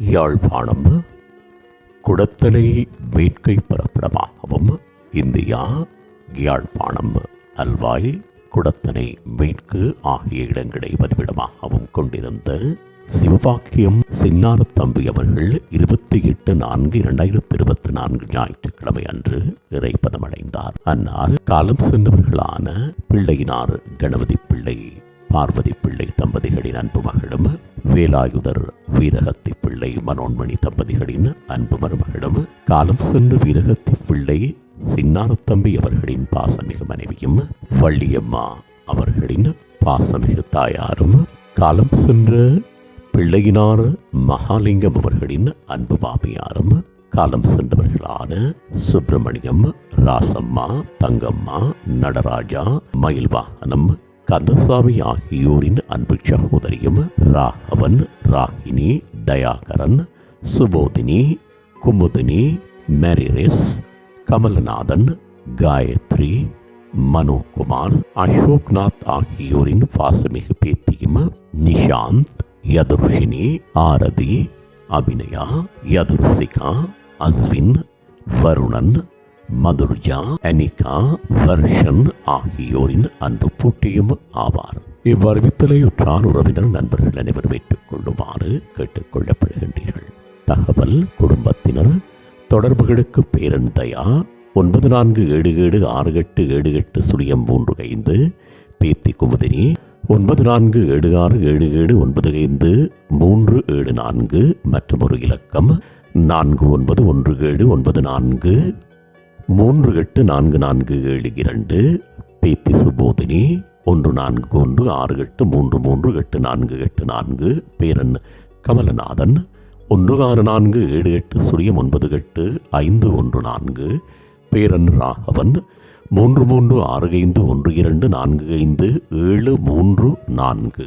யாழ்ப்பாணம் குடத்தலை வேட்கை பரப்பிடமாகவும் இந்தியா யாழ்ப்பாணம் அல்வாய் குடத்தனை மேற்கு ஆகிய இடங்களை பதிவிடமாகவும் கொண்டிருந்த சிவபாக்கியம் சின்னாரத்தம்பி அவர்கள் இருபத்தி எட்டு நான்கு இரண்டாயிரத்தி இருபத்தி நான்கு ஞாயிற்றுக்கிழமை அன்று இறைப்பதமடைந்தார் அன்னார் காலம் சென்றவர்களான பிள்ளையினார் கணபதி பிள்ளை பார்வதி பிள்ளை தம்பதிகளின் அன்பு மகளும் வேலாயுதர் வீரகத்தி பிள்ளை மனோன்மணி தம்பதிகளின் அன்பு மருமகளும் காலம் சென்று வீரகத்தி பிள்ளை சின்னாரத்தம்பி அவர்களின் பாசமிகு மனைவியும் வள்ளியம்மா அவர்களின் பாசமிகு தாயாரும் காலம் சென்ற பிள்ளையினார் மகாலிங்கம் அவர்களின் அன்பு மாமியாரும் காலம் சென்றவர்களான சுப்பிரமணியம் ராசம்மா தங்கம்மா நடராஜா மயில்வாகனம் கந்தசாமி ஆகியோரின் அன்பு சகோதரியும் ராகவன் ராகினி தயாகரன் சுபோதினி குமுதினி மெரிரிஸ் கமலநாதன் காயத்ரி மனோகுமார் அசோக்நாத் ஆகியோரின் பாசமிகு பேத்தியும் நிஷாந்த் யதுர்ஷினி ஆரதி அபிநயா யதுர்சிகா அஸ்வின் வருணன் மதுர்ஜா அனிகா வர்ஷன் ஆகியோரின் அன்பு போட்டியும் ஆவார். இவ்வறிவித்தலையுற்றார் உறவினர் நண்பர்கள் அனைவரும் ஏற்றுக்கொள்ளுமாறு கேட்டுக்கொள்ளப்படுகின்றீர்கள். தகவல் குடும்பத்தினர் தொடர்புகளுக்கு பேரன் தயா ஒன்பது நான்கு ஏழு ஏழு ஆறு எட்டு ஏழு எட்டு சுழியம் மூன்று ஐந்து பேத்தி குமுதினி ஒன்பது நான்கு ஏழு ஆறு ஏழு ஏழு ஒன்பது ஐந்து மூன்று ஏழு நான்கு மற்றும் ஒரு இலக்கம் நான்கு ஒன்பது ஒன்று ஏழு ஒன்பது நான்கு மூன்று எட்டு நான்கு நான்கு ஏழு இரண்டு பேத்தி சுபோதினி ஒன்று நான்கு ஒன்று ஆறு எட்டு மூன்று மூன்று எட்டு நான்கு எட்டு நான்கு பேரன் கமலநாதன் ஒன்று ஆறு நான்கு ஏழு எட்டு சுழியம் ஒன்பது எட்டு ஐந்து ஒன்று நான்கு பேரன் ராகவன் மூன்று மூன்று ஆறு ஐந்து ஒன்று இரண்டு நான்கு ஐந்து ஏழு மூன்று நான்கு.